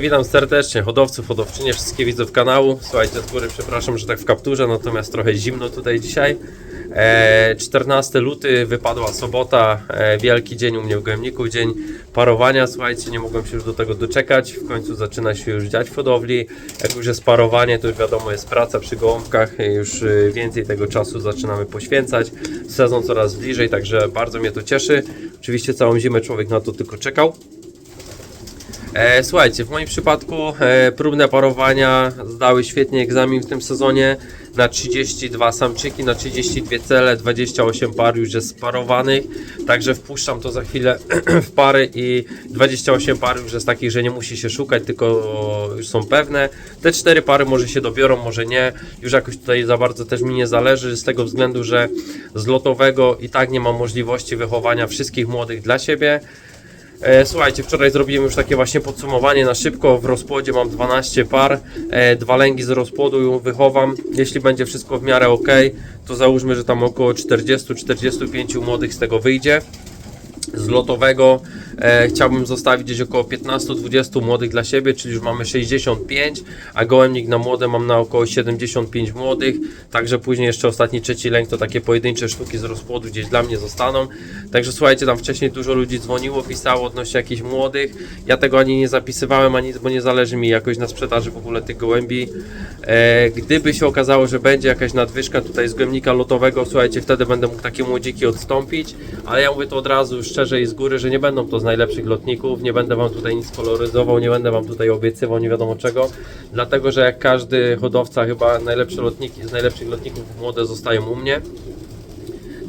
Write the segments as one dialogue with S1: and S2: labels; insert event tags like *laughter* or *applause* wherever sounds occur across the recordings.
S1: Witam serdecznie hodowców, hodowczynie, wszystkich widzów kanału. Słuchajcie, z góry przepraszam, że tak w kapturze, natomiast trochę zimno tutaj dzisiaj. E, 14 luty, wypadła sobota, e, wielki dzień u mnie w Gojemniku, dzień parowania. Słuchajcie, nie mogłem się już do tego doczekać. W końcu zaczyna się już dziać w hodowli. Jak już jest parowanie, to już wiadomo, jest praca przy gołąbkach. e, Już e, więcej tego czasu zaczynamy poświęcać. Sezon coraz bliżej, także bardzo mnie to cieszy. Oczywiście całą zimę człowiek na to tylko czekał. E, słuchajcie, w moim przypadku e, próbne parowania zdały świetnie egzamin w tym sezonie. Na 32 samczyki, na 32 cele, 28 par już jest sparowanych. Także wpuszczam to za chwilę *clears throat* w pary i 28 par już jest takich, że nie musi się szukać, tylko już są pewne. Te 4 pary może się dobiorą, może nie. Już jakoś tutaj za bardzo też mi nie zależy, z tego względu, że z lotowego i tak nie mam możliwości wychowania wszystkich młodych dla siebie. E, Słuchajcie, wczoraj zrobiłem już takie właśnie podsumowanie na szybko. W rozpłodzie mam 12 par, e, dwa lęgi z rozpłodu wychowam. Jeśli będzie wszystko w miarę ok, to załóżmy, że tam około 40-45 młodych z tego wyjdzie. Z lotowego e, chciałbym zostawić gdzieś około 15-20 młodych dla siebie, czyli już mamy 65, a gołębnik na młode mam na około 75 młodych, także później jeszcze ostatni trzeci lęk to takie pojedyncze sztuki z rozpłodu gdzieś dla mnie zostaną. Także słuchajcie, tam wcześniej dużo ludzi dzwoniło, pisało odnośnie jakichś młodych. Ja tego ani nie zapisywałem, ani bo nie zależy mi jakoś na sprzedaży w ogóle tych gołębi. E, gdyby się okazało, że będzie jakaś nadwyżka tutaj z gołębnika lotowego, słuchajcie, wtedy będę mógł takie młodziki odstąpić, ale ja mówię to od razu szczerze i z góry, że nie będą to z najlepszych lotników, nie będę wam tutaj nic koloryzował, nie będę wam tutaj obiecywał nie wiadomo czego, dlatego że jak każdy hodowca chyba najlepsze lotniki, z najlepszych lotników młode zostają u mnie.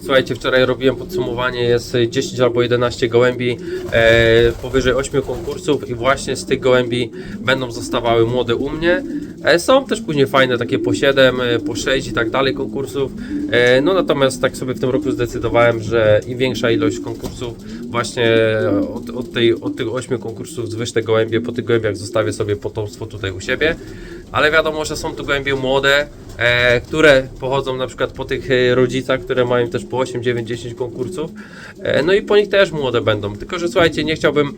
S1: Słuchajcie, wczoraj robiłem podsumowanie, jest 10 albo 11 gołębi e, powyżej 8 konkursów i właśnie z tych gołębi będą zostawały młode u mnie. E, są też później fajne takie po 7, e, po 6 i tak dalej konkursów. E, no natomiast tak sobie w tym roku zdecydowałem, że im większa ilość konkursów właśnie od, od, tej, od tych 8 konkursów zwyż te gołębie, po tych gołębiach zostawię sobie potomstwo tutaj u siebie. Ale wiadomo, że są to gołębie młode, e, które pochodzą na przykład po tych e, rodzicach, które mają też po 8, 9, 10 konkursów. E, no i po nich też młode będą. Tylko, że słuchajcie, nie chciałbym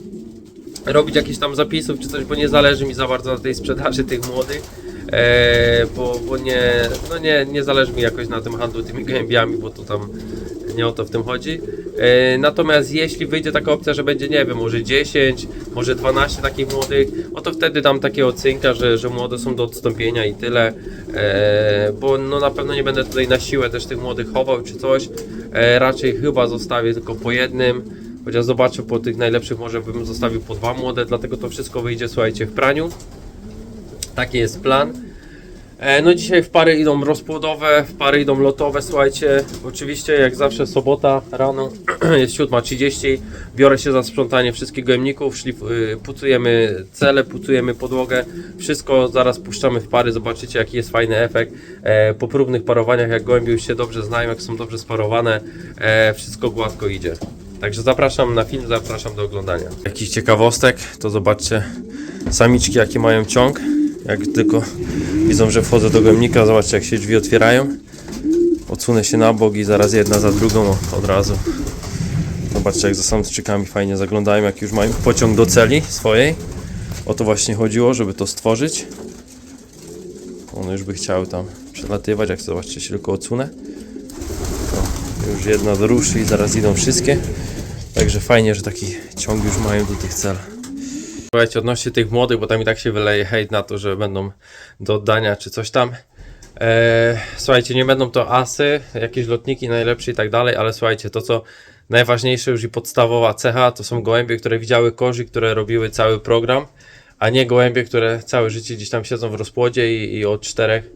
S1: robić jakichś tam zapisów czy coś, bo nie zależy mi za bardzo na tej sprzedaży tych młodych. E, bo, bo nie, no nie, nie zależy mi jakoś na tym handlu tymi gołębiami, bo to tam nie o to w tym chodzi. E, natomiast jeśli wyjdzie taka opcja, że będzie, nie wiem, może 10, może 12 takich młodych, no to wtedy dam takie ocynka, że, że młode są do odstąpienia i tyle. E, bo no na pewno nie będę tutaj na siłę też tych młodych chował czy coś. E, raczej chyba zostawię tylko po jednym. Chociaż zobaczę po tych najlepszych może bym zostawił po dwa młode, dlatego to wszystko wyjdzie, słuchajcie, w praniu. Taki jest plan. E, No dzisiaj w pary idą rozpłodowe, w pary idą lotowe, słuchajcie, oczywiście jak zawsze sobota rano *clears throat* jest 7.30, biorę się za sprzątanie wszystkich gojemników, y, pucujemy cele, pucujemy podłogę, wszystko zaraz puszczamy w pary, zobaczycie jaki jest fajny efekt. E, Po próbnych parowaniach jak gołębie już się dobrze znają, jak są dobrze sparowane, e, wszystko gładko idzie. Także zapraszam na film, zapraszam do oglądania. Jakiś ciekawostek, to zobaczcie samiczki jaki mają ciąg. Jak tylko widzą, że wchodzę do gojemnika, zobaczcie jak się drzwi otwierają. Odsunę się na bok i zaraz jedna za drugą od razu. Zobaczcie jak za samczykami fajnie zaglądają, jak już mają pociąg do celi swojej. O to właśnie chodziło, żeby to stworzyć. One już by chciały tam przelatywać, jak zobaczcie się tylko odsunę. To już jedna ruszy i zaraz idą wszystkie. Także fajnie, że taki ciąg już mają do tych cel. Słuchajcie, odnośnie tych młodych, bo tam i tak się wyleje hejt na to, że będą do oddania czy coś tam. Eee, słuchajcie, nie będą to asy, jakieś lotniki najlepsze i tak dalej, ale słuchajcie, to co najważniejsze już i podstawowa cecha, to są gołębie, które widziały korzy, które robiły cały program, a nie gołębie, które całe życie gdzieś tam siedzą w rozpłodzie i, i od czterech,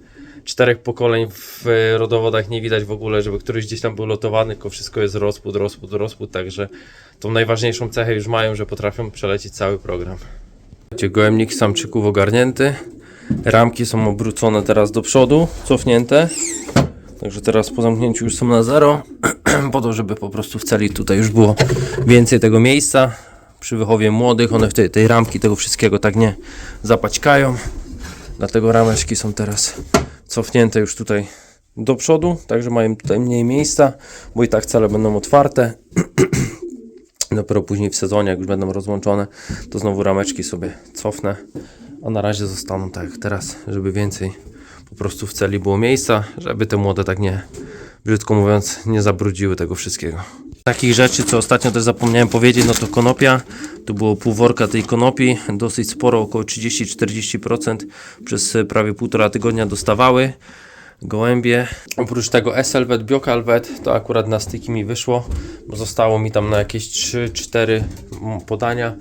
S1: czterech pokoleń w e, rodowodach nie widać w ogóle, żeby któryś gdzieś tam był lotowany, tylko wszystko jest rozpód, rozpód, rozpód, także tą najważniejszą cechę już mają, że potrafią przelecieć cały program. Gołębnik samczyków ogarnięty. Ramki są obrócone teraz do przodu, cofnięte. Także teraz po zamknięciu już są na zero. *clears throat* po to, żeby po prostu w celi tutaj już było więcej tego miejsca. Przy wychowie młodych one w tej, tej ramki tego wszystkiego tak nie zapaćkają. Dlatego rameczki są teraz cofnięte już tutaj do przodu. Także mają tutaj mniej miejsca, bo i tak cele będą otwarte. *clears throat* Dopiero później w sezonie, jak już będą rozłączone, to znowu rameczki sobie cofnę. A na razie zostaną tak jak teraz, żeby więcej po prostu w celi było miejsca, żeby te młode tak nie, brzydko mówiąc, nie zabrudziły tego wszystkiego. Takich rzeczy, co ostatnio też zapomniałem powiedzieć, no to konopia. Tu było pół worka tej konopi, dosyć sporo, około 30-40% przez e, prawie półtora tygodnia dostawały gołębie. Oprócz tego SLWet, Biokalwet, to akurat na styki mi wyszło, bo zostało mi tam na jakieś 3-4 podania.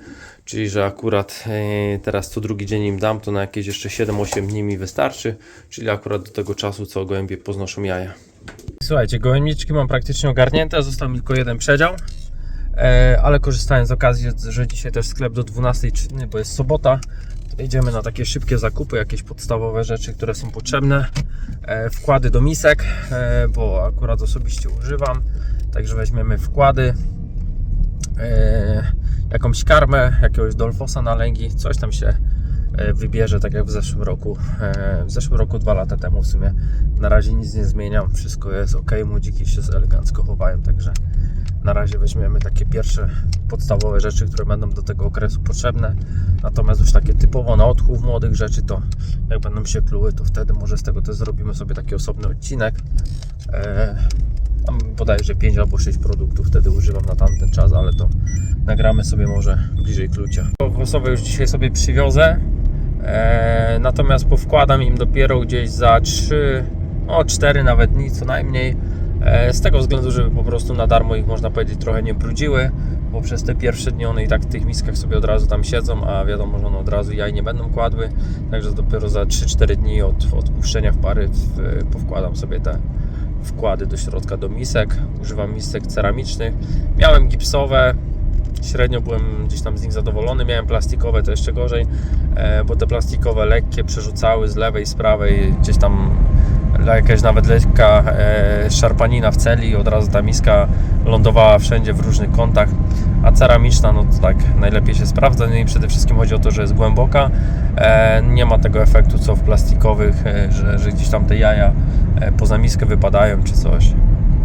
S1: Czyli, że akurat e, teraz co drugi dzień im dam, to na jakieś jeszcze 7-8 dni mi wystarczy. Czyli akurat do tego czasu, co gołębie poznoszą jaja. Słuchajcie, gołębniczki mam praktycznie ogarnięte, został mi tylko jeden przedział. E, ale korzystając z okazji, że dzisiaj też sklep do 12 czynny, bo jest sobota, idziemy na takie szybkie zakupy, jakieś podstawowe rzeczy, które są potrzebne. E, wkłady do misek, e, bo akurat osobiście używam, także weźmiemy wkłady, jakąś karmę, jakiegoś dolfosa na lęgi, coś tam się wybierze, tak jak w zeszłym roku. E, W zeszłym roku, dwa lata temu w sumie. Na razie nic nie zmieniam, wszystko jest ok, młodziki się elegancko chowają, także na razie weźmiemy takie pierwsze podstawowe rzeczy, które będą do tego okresu potrzebne. Natomiast już takie typowo na odchów młodych rzeczy, to jak będą się pluły, to wtedy może z tego też zrobimy sobie taki osobny odcinek. E, tam bodajże 5 albo 6 produktów wtedy używam na tamten czas, ale to nagramy sobie może bliżej klucia. Kokosowe już dzisiaj sobie przywiozę, e, natomiast powkładam im dopiero gdzieś za 3, o 4 nawet dni co najmniej. E, z tego względu, żeby po prostu na darmo ich można powiedzieć trochę nie brudziły, bo przez te pierwsze dni one i tak w tych miskach sobie od razu tam siedzą, a wiadomo, że one od razu jaj nie będą kładły, także dopiero za 3-4 dni od odpuszczenia w pary w, powkładam sobie te wkłady do środka do misek. Używam misek ceramicznych. Miałem gipsowe, średnio byłem gdzieś tam z nich zadowolony. Miałem plastikowe, to jeszcze gorzej, e, bo te plastikowe lekkie przerzucały z lewej, z prawej, gdzieś tam jakaś nawet lekka e, szarpanina w celi od razu ta miska lądowała wszędzie w różnych kątach. A ceramiczna, no to tak najlepiej się sprawdza. No i przede wszystkim chodzi o to, że jest głęboka. E, nie ma tego efektu co w plastikowych, że, że gdzieś tam te jaja poza miskę wypadają czy coś.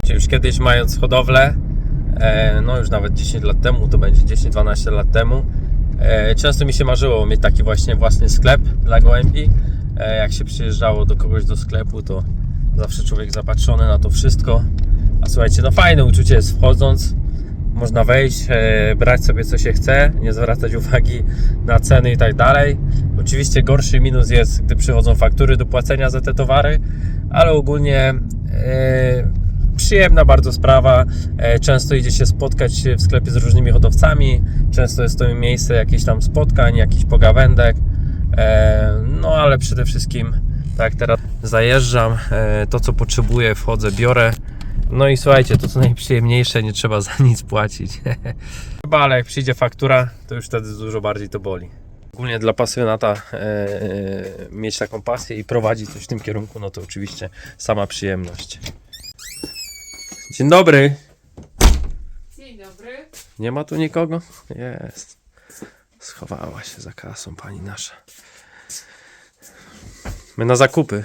S1: Już kiedyś mając hodowlę, no już nawet 10 lat temu, to będzie 10-12 lat temu, e, często mi się marzyło mieć taki właśnie własny sklep dla gołębi. E, Jak się przyjeżdżało do kogoś do sklepu, to zawsze człowiek zapatrzony na to wszystko. A słuchajcie, no fajne uczucie jest wchodząc, można wejść, e, brać sobie co się chce, nie zwracać uwagi na ceny i tak dalej. Oczywiście gorszy minus jest, gdy przychodzą faktury do płacenia za te towary, ale ogólnie e, przyjemna bardzo sprawa. E, często idzie się spotkać w sklepie z różnymi hodowcami, często jest to miejsce jakichś tam spotkań, jakichś pogawędek. E, no ale przede wszystkim, tak teraz zajeżdżam, e, to co potrzebuję, wchodzę, biorę. No i słuchajcie, to co najprzyjemniejsze, nie trzeba za nic płacić. *laughs* Chyba, ale jak przyjdzie faktura, to już wtedy dużo bardziej to boli. Ogólnie dla pasjonata e, e, mieć taką pasję i prowadzić coś w tym kierunku, no to oczywiście sama przyjemność. Dzień dobry.
S2: Dzień dobry.
S1: Nie ma tu nikogo? Jest. Schowała się za kasą pani nasza. My na zakupy.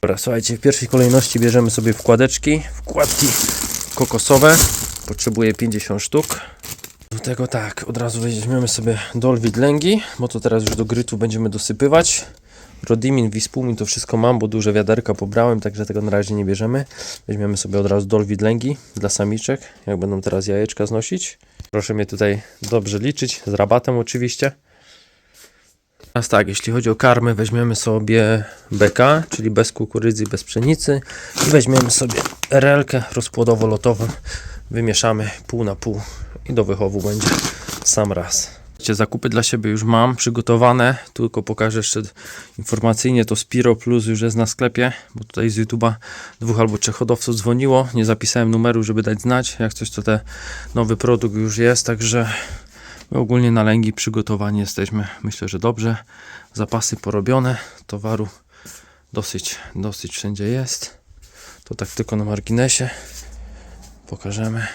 S1: Dobra, słuchajcie, w pierwszej kolejności bierzemy sobie wkładeczki, wkładki kokosowe. Potrzebuję 50 sztuk. Do tego tak, od razu weźmiemy sobie dolwit lęgi, bo to teraz już do grytu będziemy dosypywać. Rodimin, Wispulmin to wszystko mam, bo duże wiaderka pobrałem, także tego na razie nie bierzemy. Weźmiemy sobie od razu dolwit lęgi dla samiczek, jak będą teraz jajeczka znosić. Proszę mnie tutaj dobrze liczyć, z rabatem oczywiście. Teraz tak, jeśli chodzi o karmy, weźmiemy sobie BK, czyli bez kukurydzy, bez pszenicy i weźmiemy sobie RL-kę rozpłodowo-lotową, wymieszamy pół na pół i do wychowu będzie sam raz. Zakupy dla siebie już mam przygotowane, tylko pokażę jeszcze informacyjnie, to Spiro Plus już jest na sklepie, bo tutaj z YouTube'a dwóch albo trzech hodowców dzwoniło, nie zapisałem numeru, żeby dać znać, jak coś to ten nowy produkt już jest, także ogólnie na lęgi przygotowani jesteśmy, myślę, że dobrze, zapasy porobione, towaru dosyć, dosyć wszędzie jest, to tak tylko na marginesie. Pokażemy.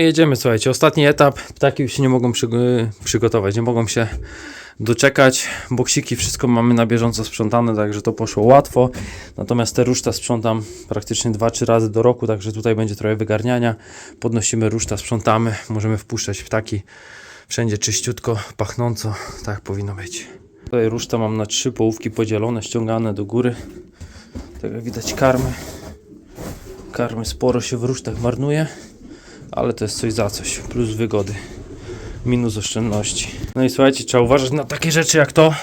S1: Jedziemy, słuchajcie, ostatni etap. Ptaki już się nie mogą przygo- przygotować, nie mogą się doczekać. Boksiki, wszystko mamy na bieżąco sprzątane, także to poszło łatwo. Natomiast te ruszta sprzątam praktycznie 2-3 razy do roku, także tutaj będzie trochę wygarniania. Podnosimy ruszta, sprzątamy, możemy wpuszczać ptaki. Wszędzie czyściutko, pachnąco, tak powinno być. Tutaj ruszta mam na trzy połówki podzielone, ściągane do góry. Tak jak widać karmy. Karmy sporo się w rusztach marnuje, ale to jest coś za coś. Plus wygody, minus oszczędności. No i słuchajcie, trzeba uważać na takie rzeczy jak to,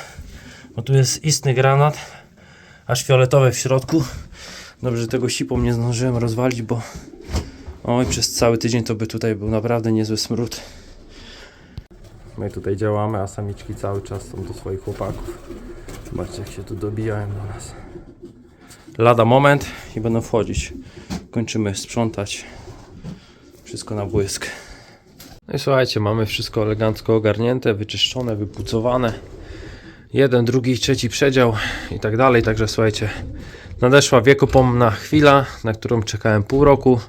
S1: bo tu jest istny granat, aż fioletowe w środku. Dobrze, że tego sipą nie zdążyłem rozwalić, bo oj, przez cały tydzień to by tutaj był naprawdę niezły smród. My tutaj działamy, a samiczki cały czas są do swoich chłopaków. Zobaczcie jak się tu dobijają do nas. Lada moment i będą wchodzić. Kończymy sprzątać. Wszystko na błysk. No i słuchajcie, mamy wszystko elegancko ogarnięte, wyczyszczone, wypucowane. Jeden, drugi, trzeci przedział i tak dalej. Także słuchajcie, nadeszła wiekopomna chwila, na którą czekałem pół roku,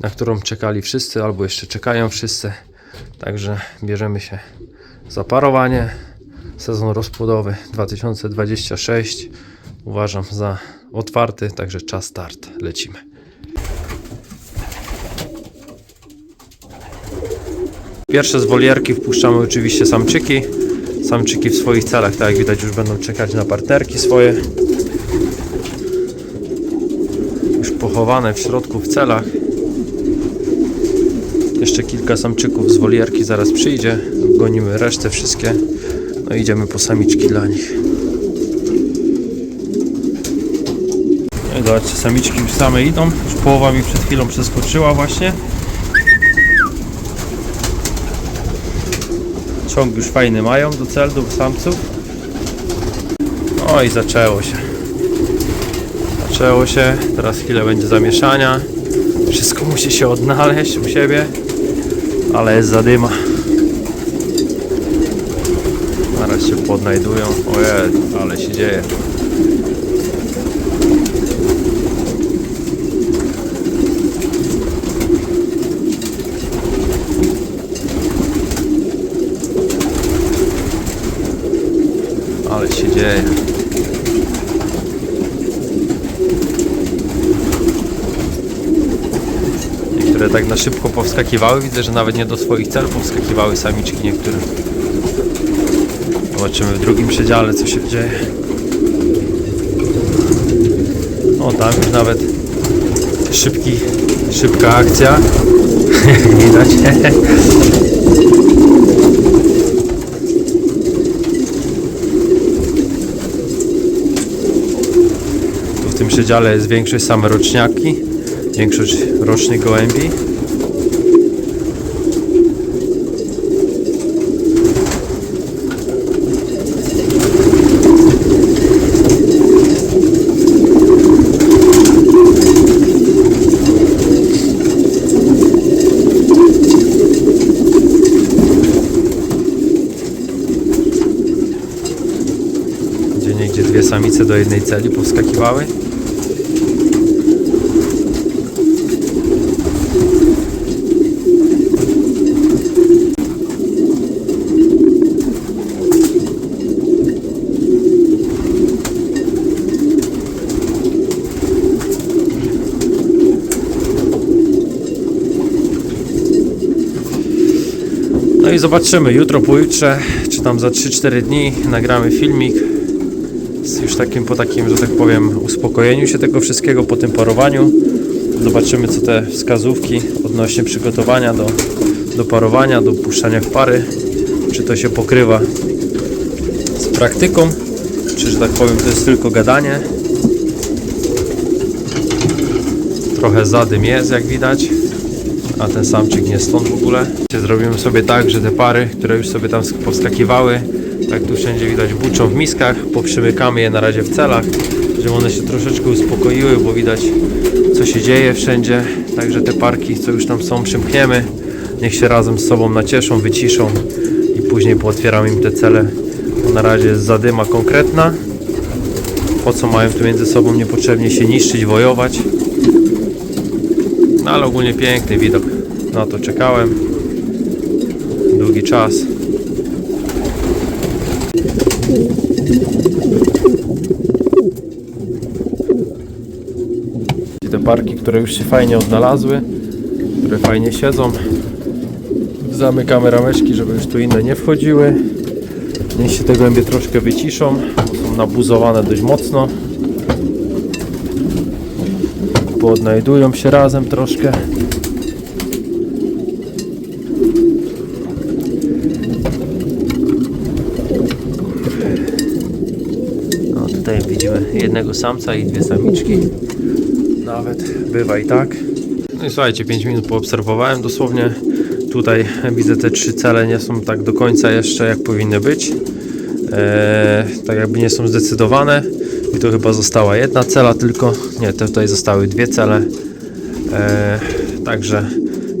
S1: na którą czekali wszyscy albo jeszcze czekają wszyscy. Także bierzemy się za parowanie. Sezon rozpłodowy 2026 uważam za otwarty, także czas start. Lecimy. Pierwsze z wolierki wpuszczamy oczywiście samczyki. Samczyki w swoich celach, tak jak widać, już będą czekać na partnerki swoje. Już pochowane w środku w celach. Jeszcze kilka samczyków z wolierki zaraz przyjdzie. Gonimy resztę wszystkie. No idziemy po samiczki dla nich. No zobaczcie, samiczki już same idą. Już połowa mi przed chwilą przeskoczyła właśnie. Ciąg już fajny mają do cel, do samców. No i zaczęło się. Zaczęło się. Teraz chwilę będzie zamieszania. Wszystko musi się odnaleźć u siebie. Ale jest zadyma. Zaraz się podnajdują. Ojej, ale się dzieje. Ale się dzieje. Niektóre tak na szybko powskakiwały. Widzę, że nawet nie do swoich celów powskakiwały samiczki niektóre. Zobaczymy w drugim przedziale, co się dzieje. O, tam już nawet szybki, szybka akcja. *laughs* Widać. Tu w tym przedziale jest większość same roczniaki, większość rocznych gołębi. Gdzie dwie samice do jednej celi powskakiwały. I zobaczymy jutro, pojutrze, czy tam za 3-4 dni nagramy filmik z już takim, po takim, że tak powiem, uspokojeniu się tego wszystkiego, po tym parowaniu. Zobaczymy, co te wskazówki odnośnie przygotowania do, do parowania, do puszczania w pary, czy to się pokrywa z praktyką, czy, że tak powiem, to jest tylko gadanie. Trochę zadym jest, jak widać, a ten samczyk nie stąd w ogóle. Zrobimy sobie tak, że te pary, które już sobie tam powskakiwały, tak tu wszędzie widać buczą w miskach, poprzymykamy je na razie w celach, żeby one się troszeczkę uspokoiły, bo widać co się dzieje wszędzie, także te parki, co już tam są, przymkniemy, niech się razem z sobą nacieszą, wyciszą i później pootwieramy im te cele, bo na razie jest zadyma konkretna, po co mają tu między sobą niepotrzebnie się niszczyć, wojować, no ale ogólnie piękny widok. Na to czekałem. Długi czas. Te parki, które już się fajnie odnalazły, które fajnie siedzą. Zamykamy rameczki, żeby już tu inne nie wchodziły. Niech się te głębie troszkę wyciszą, bo są nabuzowane dość mocno. Poodnajdują się razem troszkę. No tutaj widzimy jednego samca i dwie samiczki. Nawet bywa i tak. No i słuchajcie, 5 minut poobserwowałem dosłownie. Tutaj widzę te trzy cele nie są tak do końca jeszcze jak powinny być. Eee, tak jakby nie są zdecydowane. I to chyba została jedna cela tylko. Nie, te tutaj zostały dwie cele. Eee, także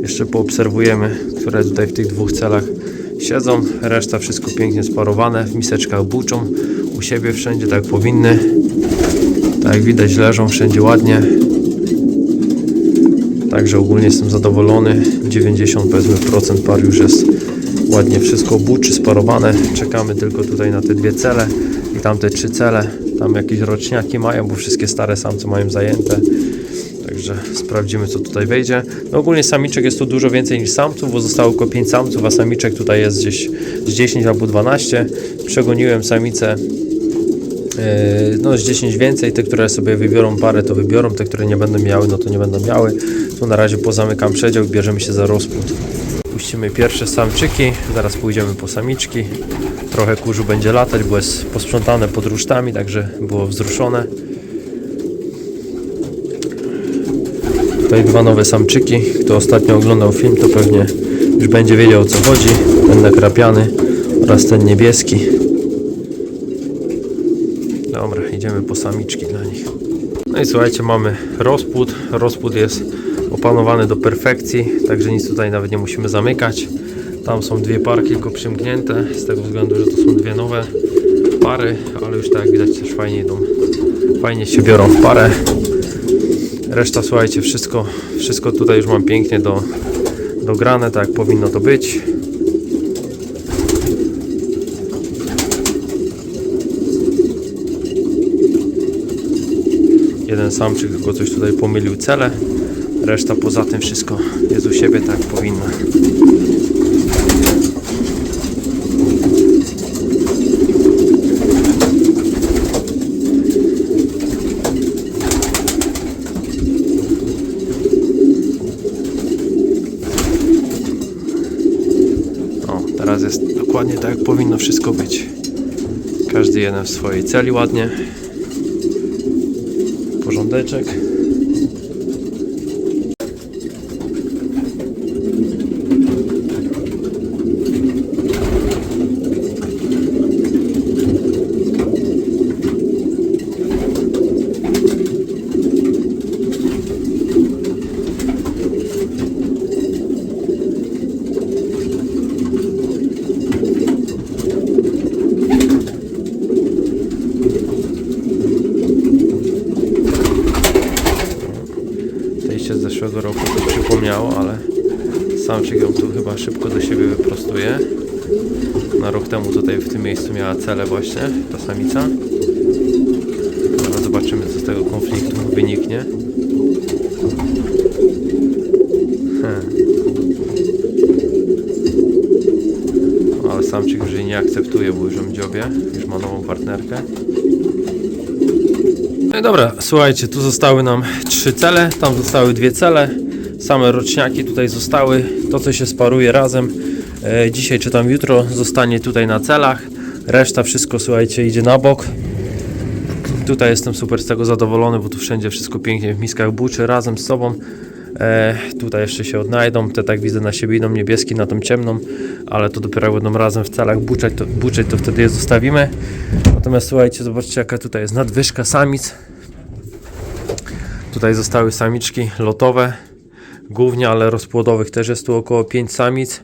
S1: jeszcze poobserwujemy, które tutaj w tych dwóch celach siedzą. Reszta wszystko pięknie sparowane. W miseczkach buczą u siebie wszędzie tak powinny. Tak jak widać leżą wszędzie ładnie. Także ogólnie jestem zadowolony. 90 powiedzmy procent par już jest ładnie wszystko buczy, sparowane. Czekamy tylko tutaj na te dwie cele i tamte trzy cele. Tam jakieś roczniaki mają, bo wszystkie stare samce mają zajęte. Także sprawdzimy co tutaj wejdzie. No ogólnie samiczek jest tu dużo więcej niż samców, bo zostało tylko 5 samców, a samiczek tutaj jest gdzieś z 10 albo 12. Przegoniłem samice Yy, no z 10 więcej, te które sobie wybiorą parę to wybiorą, te które nie będą miały no to nie będą miały. Tu na razie pozamykam przedział, bierzemy się za rozpód. Puścimy pierwsze samczyki, zaraz pójdziemy po samiczki. Trochę kurzu będzie latać, bo jest posprzątane pod rusztami, także było wzruszone. Tutaj dwa nowe samczyki. Kto ostatnio oglądał film, to pewnie już będzie wiedział o co chodzi. Ten nakrapiany oraz ten niebieski. Dobra, idziemy po samiczki dla nich. No i słuchajcie, mamy rozpód. Rozpód jest opanowany do perfekcji, także nic tutaj nawet nie musimy zamykać. Tam są dwie parki tylko przymknięte, z tego względu, że to są dwie nowe pary, ale już tak jak widać też fajnie idą, fajnie się biorą w parę. Reszta, słuchajcie, wszystko, wszystko tutaj już mam pięknie do, dograne, tak jak powinno to być. Jeden samczyk tylko coś tutaj pomylił cele. Reszta poza tym wszystko jest u siebie tak. O, teraz jest dokładnie tak jak powinno wszystko być. Każdy jeden w swojej celi ładnie porządeczek. Zejście z zeszłego roku to przypomniało, ale samczyk szybko do siebie wyprostuje. Na rok temu tutaj w tym miejscu miała celę właśnie, ta samica. Zobaczymy co z tego konfliktu wyniknie. Hmm. Ale samczyk już jej nie akceptuje, bo już ją dziobie, już ma nową partnerkę. No i dobra, słuchajcie, tu zostały nam trzy cele, tam zostały dwie cele, same roczniaki tutaj zostały, to co się sparuje razem, e, dzisiaj czy tam jutro zostanie tutaj na celach, reszta wszystko, słuchajcie, idzie na bok. Tutaj jestem super z tego zadowolony, bo tu wszędzie wszystko pięknie w miskach buczy razem z sobą. E, tutaj jeszcze się odnajdą, te tak widzę na siebie idą niebieski na tą ciemną, ale to dopiero będą razem w celach buczeć, to, to wtedy je zostawimy. Natomiast słuchajcie, zobaczcie jaka tutaj jest nadwyżka samic. Tutaj zostały samiczki lotowe, głównie, ale rozpłodowych też jest tu około 5 samic.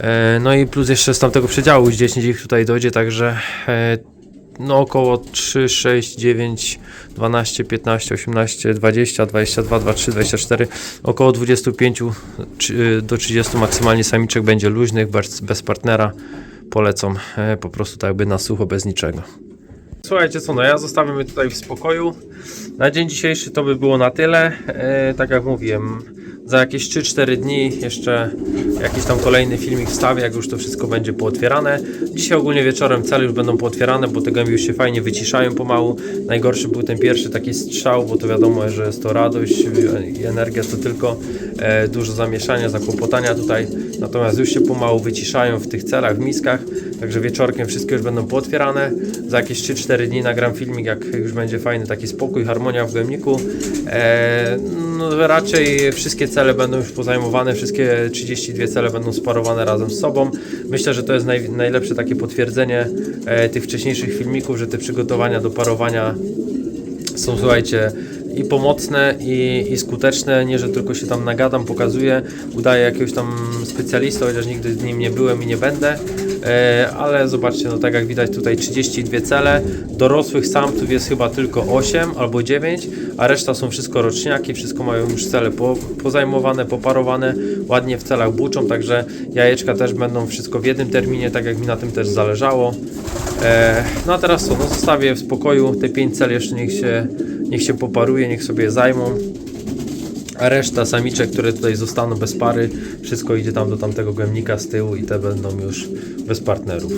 S1: E, No i plus jeszcze z tamtego przedziału już 10 ich tutaj dojdzie, także e, no około 3, 6, 9, 12, 15, 18, 20, 22, 23, 24, około 25 czy- do 30 maksymalnie samiczek będzie luźnych, bez, bez partnera. Polecą e, po prostu tak jakby na sucho, bez niczego. Słuchajcie co, no ja zostawiam je tutaj w spokoju. Na dzień dzisiejszy to by było na tyle. E, tak jak mówiłem, za jakieś 3-4 dni jeszcze jakiś tam kolejny filmik wstawię, jak już to wszystko będzie pootwierane. Dzisiaj ogólnie wieczorem cele już będą pootwierane, bo te gęby już się fajnie wyciszają pomału. Najgorszy był ten pierwszy taki strzał, bo to wiadomo, że jest to radość i energia to tylko e, dużo zamieszania, zakłopotania tutaj. Natomiast już się pomału wyciszają w tych celach, w miskach. Także wieczorkiem wszystkie już będą pootwierane. Za jakieś 3-4 dni nagram filmik, jak już będzie fajny taki spokój, harmonia w gębniku. E, no, raczej wszystkie cele będą już pozajmowane, wszystkie 32 cele będą sparowane razem z sobą. Myślę, że to jest naj, najlepsze takie potwierdzenie e, tych wcześniejszych filmików, że te przygotowania do parowania są, słuchajcie, i pomocne, i, i skuteczne. Nie, że tylko się tam nagadam, pokazuję, udaję jakiegoś tam specjalistę, chociaż nigdy z nim nie byłem i nie będę. E, ale zobaczcie, no tak jak widać tutaj 32 cele. Dorosłych samców jest chyba tylko 8 albo 9, a reszta są wszystko roczniaki, wszystko mają już cele po, pozajmowane, poparowane, ładnie w celach buczą, także jajeczka też będą wszystko w jednym terminie, tak jak mi na tym też zależało. E, no a teraz co, no zostawię w spokoju, te 5 cel jeszcze niech się, niech się poparuje, niech sobie zajmą. A reszta samiczek, które tutaj zostaną bez pary, wszystko idzie tam do tamtego gębnika z tyłu i te będą już bez partnerów.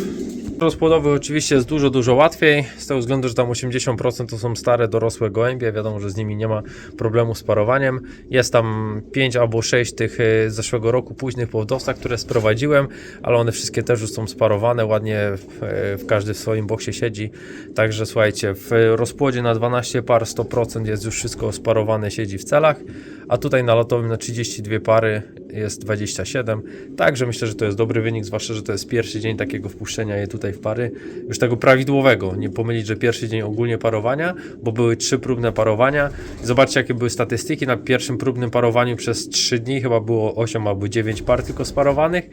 S1: Rozpłodowych oczywiście jest dużo, dużo łatwiej, z tego względu, że tam 80% to są stare, dorosłe gołębie, wiadomo, że z nimi nie ma problemu z parowaniem. Jest tam 5 albo 6 tych e, z zeszłego roku późnych powdowcach, które sprowadziłem, ale one wszystkie też już są sparowane, ładnie w, w każdy w swoim boksie siedzi. Także słuchajcie, w rozpłodzie na 12 par 100% jest już wszystko sparowane, siedzi w celach, a tutaj na lotowym na 32 pary jest 27. Także myślę, że to jest dobry wynik, zwłaszcza, że to jest pierwszy dzień takiego wpuszczenia je tutaj w pary, już tego prawidłowego. Nie pomylić, że pierwszy dzień ogólnie parowania, bo były trzy próbne parowania. Zobaczcie, jakie były statystyki. Na pierwszym próbnym parowaniu przez 3 dni chyba było 8 albo 9 par tylko sparowanych.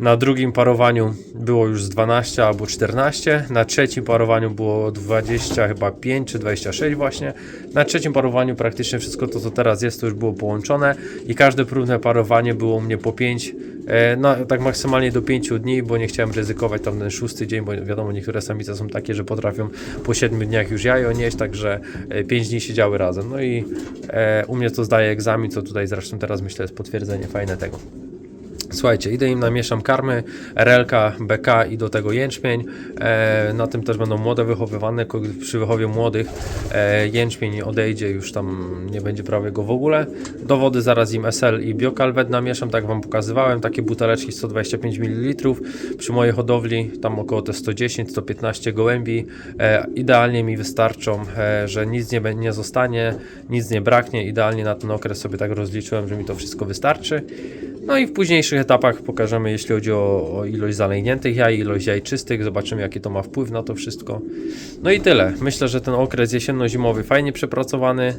S1: Na drugim parowaniu było już z 12 albo 14. Na trzecim parowaniu było 20 chyba 5 czy 26 właśnie. Na trzecim parowaniu praktycznie wszystko to, co teraz jest, to już było połączone i każde próbne parowanie było mnie po 5, e, no tak maksymalnie do 5 dni, bo nie chciałem ryzykować tam ten szósty dzień, bo wiadomo, niektóre samice są takie, że potrafią po 7 dniach już jajo nieść, także 5 dni siedziały razem. No i e, u mnie to zdaje egzamin, co tutaj zresztą teraz myślę jest potwierdzenie fajne tego. Słuchajcie, idę im namieszam karmy, relka, BK i do tego jęczmień. E, na tym też będą młode wychowywane. Przy wychowie młodych e, jęczmień odejdzie, już tam nie będzie prawie go w ogóle. Do wody zaraz im SL i Biokalwet namieszam, tak Wam pokazywałem. Takie buteleczki 125 ml. Przy mojej hodowli tam około te 110-115 gołębi. E, idealnie mi wystarczą, e, że nic nie, nie zostanie, nic nie braknie. Idealnie na ten okres sobie tak rozliczyłem, że mi to wszystko wystarczy. No i w późniejszych etapach pokażemy, jeśli chodzi o, o ilość zalejniętych jaj, ilość jaj czystych, zobaczymy jaki to ma wpływ na to wszystko. No i tyle. Myślę, że ten okres jesienno-zimowy fajnie przepracowany.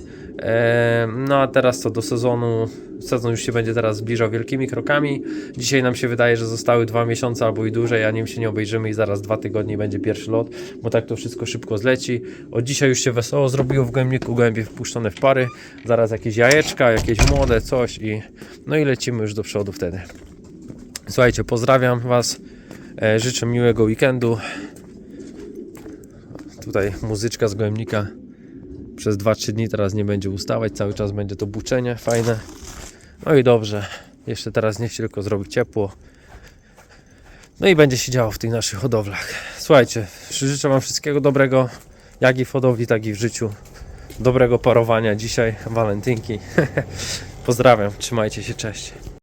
S1: No a teraz co do sezonu, sezon już się będzie teraz zbliżał wielkimi krokami. Dzisiaj nam się wydaje, że zostały dwa miesiące albo i dłużej, a nim się nie obejrzymy i zaraz dwa tygodnie będzie pierwszy lot, bo tak to wszystko szybko zleci. Od dzisiaj już się wesoło zrobiło w gębniku, gołębie wpuszczone w pary, zaraz jakieś jajeczka, jakieś młode, coś i no i lecimy już do przodu wtedy. Słuchajcie, pozdrawiam Was, e, życzę miłego weekendu. Tutaj muzyczka z gołębnika przez 2-3 dni teraz nie będzie ustawać, cały czas będzie to buczenie fajne. No i dobrze, jeszcze teraz niech się tylko zrobi ciepło. No i będzie się działo w tych naszych hodowlach. Słuchajcie, życzę Wam wszystkiego dobrego, jak i w hodowli, tak i w życiu. Dobrego parowania dzisiaj, walentynki. *laughs* Pozdrawiam, trzymajcie się, cześć.